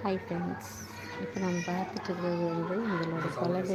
Hi friends இப்போ நம்ம பார்த்துட்டு இருக்கிறது வந்து வச்சு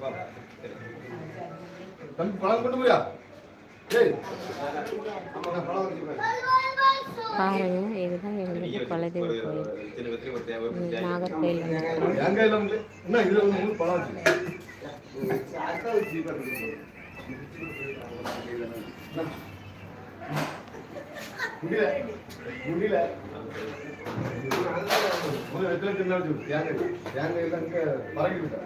பாரு பாருங்க இதுதான் எங்களோட குலதெய்வ கோயில் நாகர்கோயில் என்ன முடியல. முடியல. ஒரு இடத்துல தின்னா வச்சு தேங்காய் தேங்காய் எல்லாம் இங்க பறக்கி விட்டா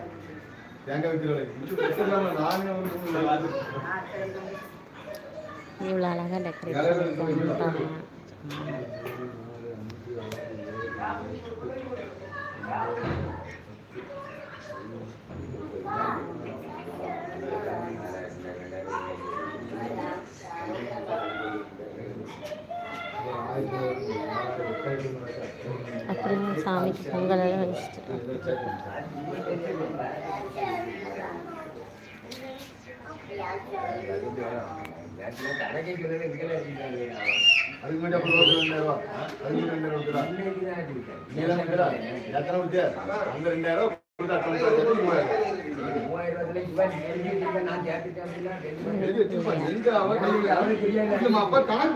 தேங்காய் வைக்கிறவளை நானே வந்து இவ்வளோ அழகாக டெக்கரேட் பண்ணிருக்காங்க அப்படியே சாமிக்கு பொங்கல் எல்லாம் வச்சுட்டு அதுக்கு முன்னாடி அப்புறம் ஒரு ரெண்டாயிரம் ரூபா அதுக்கு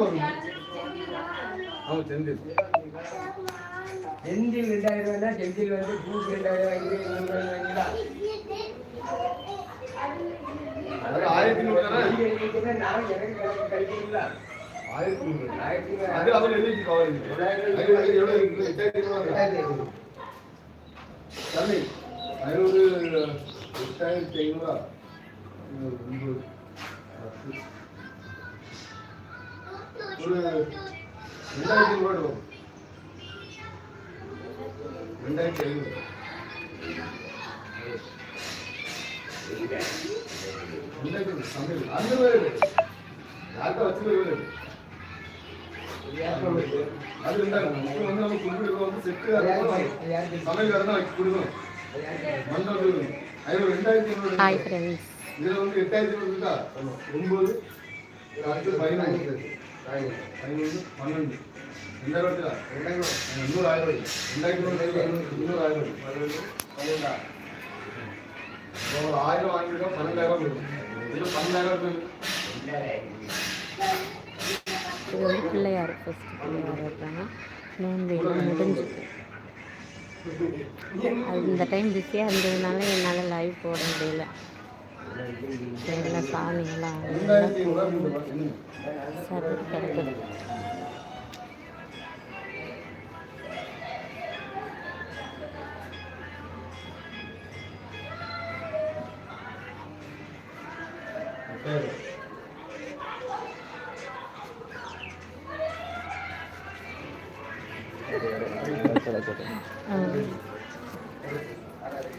முன்னாடி அவன் தெரிஞ்சு செந்தில் ரெண்டாயிரம் ரூபாய்னா செந்தில் வந்து பூக்கு ரெண்டாயிரம் வாங்கி அது ஆயிரத்தி நூறு நான் எனக்கு கிடைக்கல ஆயிரத்தி நூறு ஆயிரத்தி அது அவர் எழுதி தம்பி ஐநூறு எட்டாயிரத்தி ஐநூறா ஒரு ரெண்டாயிரத்தி ஐநூறு. வரும் ரெண்டாயிரத்தி ஐநூறு. ரெண்டாயிரத்தி சமையல் அந்த வச்சு வருவது அது வந்து நம்ம கும்பிடுறது வந்து செட்டு சமையல் வேறு தான் கொடுக்கணும். மண்டபம் ஐநூறு ரெண்டாயிரத்தி ஐநூறு. இதுல வந்து எட்டாயிரத்தி ஐநூறு இருக்கா? ஒன்பது அடுத்து பதினஞ்சு ஐநூறு பன்னெண்டு ரெண்டாயிரம் ரூபா ரெண்டாயிரம் இன்னொரு ஆயிரம் ரூபாய். ரெண்டாயிரத்தி நூறு இன்னொரு ஆயிரம் ரூபாய். பதினஞ்சு பன்னெண்டா இப்போ ஒரு ஆயிரம் பன்னெண்டாயிரம் பன்னெண்டாயிரம் இது வந்து பிள்ளையார் ஃபஸ்ட்டு பிள்ளையார் இருக்காங்க நோன்பு முடிஞ்சுது அது இந்த டைம் பிஸியாக இருந்ததுனால என்னால் லைவ் போட முடியல. எல்லாம் சாமியெல்லாம் ரெண்டாயிரத்தி ஐநூறுரூவா இந்த பக்கம். சரி கிடக்குது சரி.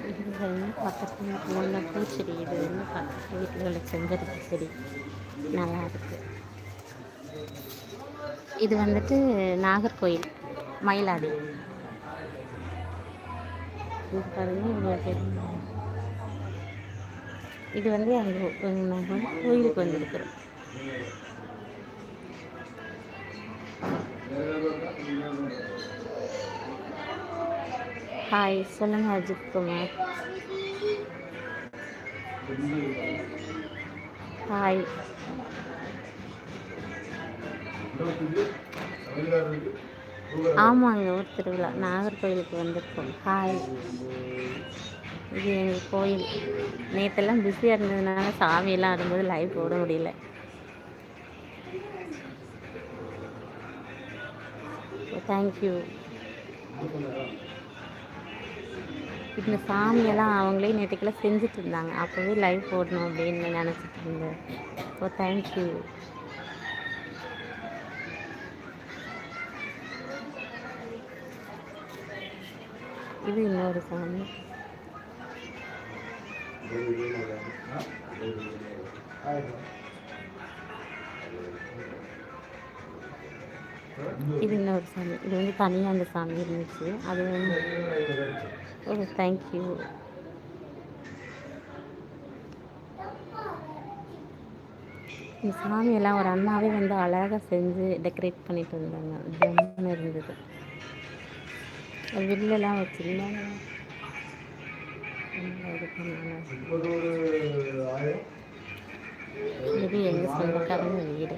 இது வந்து பக்கத்து முல்லை பூச்செடி இது வந்து பக்கத்து வீட்டுகளில் செஞ்செடுத்த செடி நல்லா இருக்கு. இது வந்துட்டு நாகர்கோயில் மயிலாடி. இது பாருங்க இவ்வளோ இது வந்து எங்கள் நாங்கள் கோயிலுக்கு வந்திருக்கிறோம். ஹாய் சொல்லுங்கள் அஜித் குமார். ஹாய் ஆமாங்க ஒரு திருவிழா. நாகர்கோயிலுக்கு வந்திருக்கோம். ஹாய் இது எங்கள் கோயில். நேற்றெல்லாம் பிஸியாக இருந்ததுனால சாமியெல்லாம் ஆடும்போது லைவ் போட முடியல. தேங்க்யூ இந்த சாமியெல்லாம் அவங்களே நேற்றுக்கெல்லாம் செஞ்சுட்டு இருந்தாங்க அப்போவே லைவ் போடணும் அப்படின்னு நினச்சிட்டு இருந்தேன் ஓ தேங்க்யூ இது இன்னொரு சாமி. இது இன்னொரு சாமி? இது வந்து தனியாக அந்த சாமி இருந்துச்சு. அது வந்து ஒரு தேங்க்யூ இந்த சாமியெல்லாம் ஒரு அண்ணாவே வந்து அழகாக செஞ்சு டெக்கரேட் பண்ணிட்டு இருந்தாங்க ஜம்முன்னு இருந்தது. வில்லெல்லாம் வச்சுருந்தாங்க இது பண்ணாங்க. இது எங்கள் சொந்தக்காரங்க வீடு.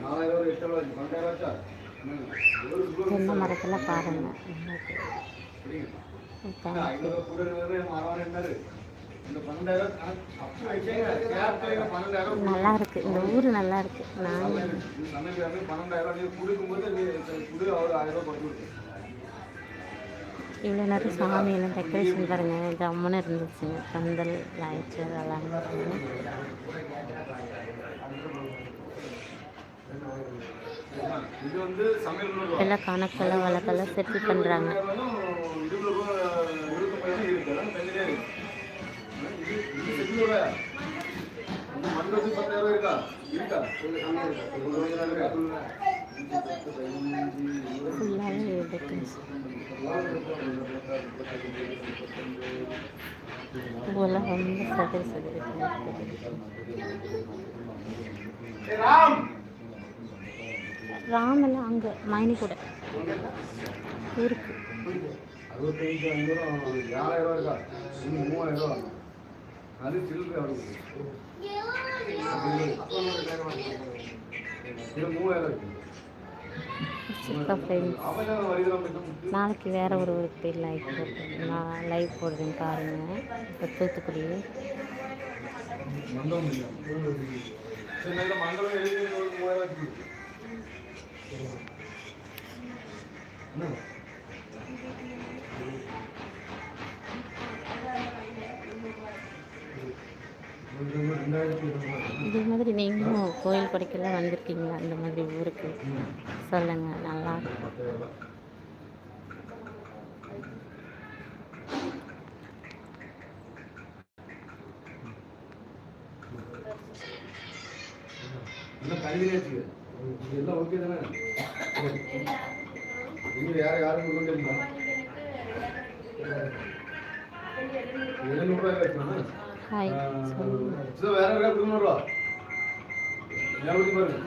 தென்னை மரத்தில் பாருங்க. நல்லா நல்லா இருக்கு இந்த ஊர் நல்லா இருக்கு நான் இவ்வளோ நேரம் சாமியெல்லாம் டெக்கரேஷன் பாருங்க. ஜம்முன்னு இருந்துச்சுங்க. பந்தல் லைட்ஸ் அதெல்லாம் இருந்துச்சுங்க இது வந்து சமையல் நூறு ரூபா. எல்லாம் கணக்கெல்லாம் வழக்கெல்லாம் செட்டில் பண்ணுறாங்க இருபது ரூபா இருபத்தொம்பது இருக்கு சுத்தா ஃப்ரெண்ட்ஸ் அவன் வரிதெல்லாம் போயிட்டு நாளைக்கு வேற ஒரு ஊருக்கு போய் லைவ் போடுறேன். நான் லைவ் போடுறேன் பாருங்க. இப்போ தூத்துக்குடி மண்டபம் எழுதி ஒரு மூவாயிரம் இது மாதிரி நீங்களும் கோயில் கொடைக்கெல்லாம் வந்திருக்கீங்களா இந்த மாதிரி ஊருக்கு சொல்லுங்கள் நல்லா இருக்கும். கல்வியிலே இது எல்லாம் ஓகே தானே இன்னும் வேற யாரும் கொண்டு வரீங்களா எழுநூறுவா இருக்கணும் ஹாய் சொல்லுங்கள் இது வேற யாராவது கொடுக்கணும்ல எல்லாம் கொடுத்து பாருங்க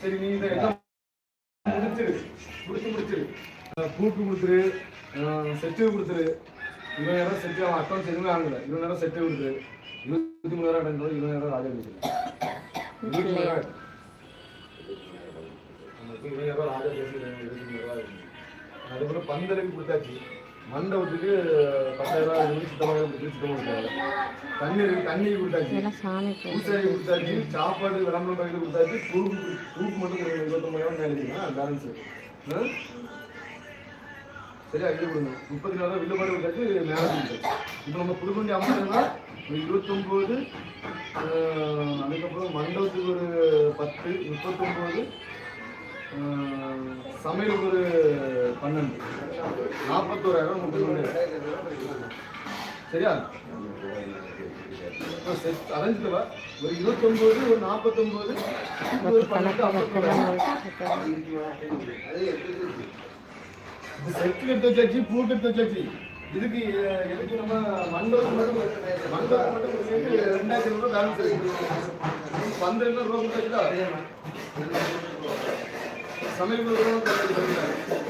சரி நீ இதை எல்லாம் முடிச்சிரு முடிச்சு முடிச்சிரு அஹ் பூட்டு கொடுத்துரு செட்டு கொடுத்துரு இவன் நேரம் செட்டு அவன் அக்கௌண்ட் எதுவுமே ஆகல இவன் நேரம் செட்டு கொடுத்துரு இருபத்தி மூணாயிரம் அடைஞ்சது இவன் நேரம் ராஜா கொடுத்துரு இருபத்தி மூணாயிரம் ராஜா பேசுகிறேன் இருபத்தி மூணாயிரம் அதுக்கப்புறம் பந்தலுக்கு கொடுத்தாச்சு. மண்டபத்துக்கு பத்தாயிரம் ரூபாய் சுத்தமாக சுத்தமாக கொடுத்தாரு தண்ணீர் தண்ணி கொடுத்தாச்சு. பூசாரி கொடுத்தாச்சு. சாப்பாடு விளம்பரம் பக்கத்தில் கொடுத்தாச்சு. தூக்கு தூக்கு மட்டும் இருபத்தொம்பதாயிரம் எழுதிங்க பேலன்ஸ் சரியா இது கொடுங்க. முப்பத்தி நாலு வில்லு பாடு கொடுத்தாச்சு மேலே இப்போ நம்ம கொடுக்க வேண்டிய அமௌண்ட்னா ஒரு இருபத்தொம்போது அதுக்கப்புறம் மண்டபத்துக்கு ஒரு பத்து முப்பத்தொம்போது சமையலுக்கு ஒரு பன்னெண்டு. நாற்பத்தோராயிரம் முப்பத்தி சரியா? செட் ஒரு இருபத்தொம்போது ஒரு நாற்பத்தொம்போது ஒரு பன்னெண்டு ஐம்பத்தொம்பது இது செட்டில் எடுத்து வச்சாச்சு பூட்டு எடுத்து வச்சாச்சு இதுக்கு எதுக்கு நம்ம மண்டபம் மட்டும் மண்டபம் மட்டும் சேர்த்து ரெண்டாயிரத்தி ஐநூறு பேலன்ஸ் இருக்கு. பன்னெண்டு ரூபா கொடுத்தாச்சுடா சமையல் இல்லையா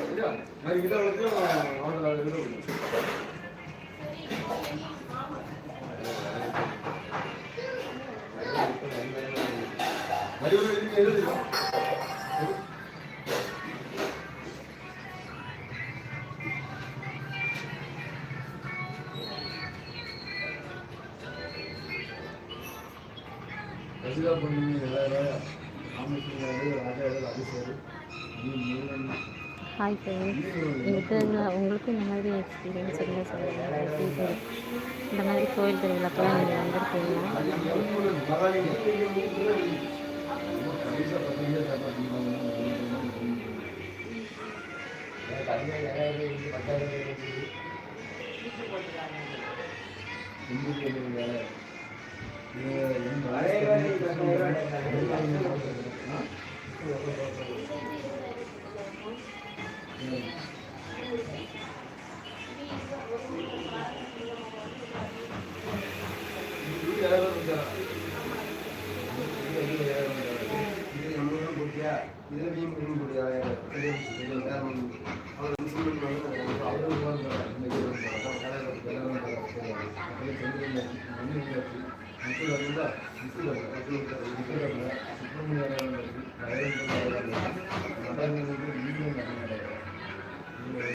சரியா? நான் இதை வந்து அவங்களோட இது கொடுங்க. கசிதா பொண்ணு எல்லாரும் ராமகிருஷ்ணன் ராஜாவில் அபிஷேர் ஹாய் ஃப்ரெண்ட்ஸ் எனக்கு உங்களுக்கும் இந்த மாதிரி எக்ஸ்பீரியன்ஸ் இருந்தால் சொல்லுங்கள் இந்த மாதிரி கோயில் திருவிழாக்கெல்லாம் நீங்கள் வந்திருக்கீங்களா? இதில் வீண் பண்ண முடியாது அவங்க ಮುಖ್ಯವಾದ ಮುಖ್ಯವಾದ ಸುಬ್ರಹ್ಮಣ್ಯ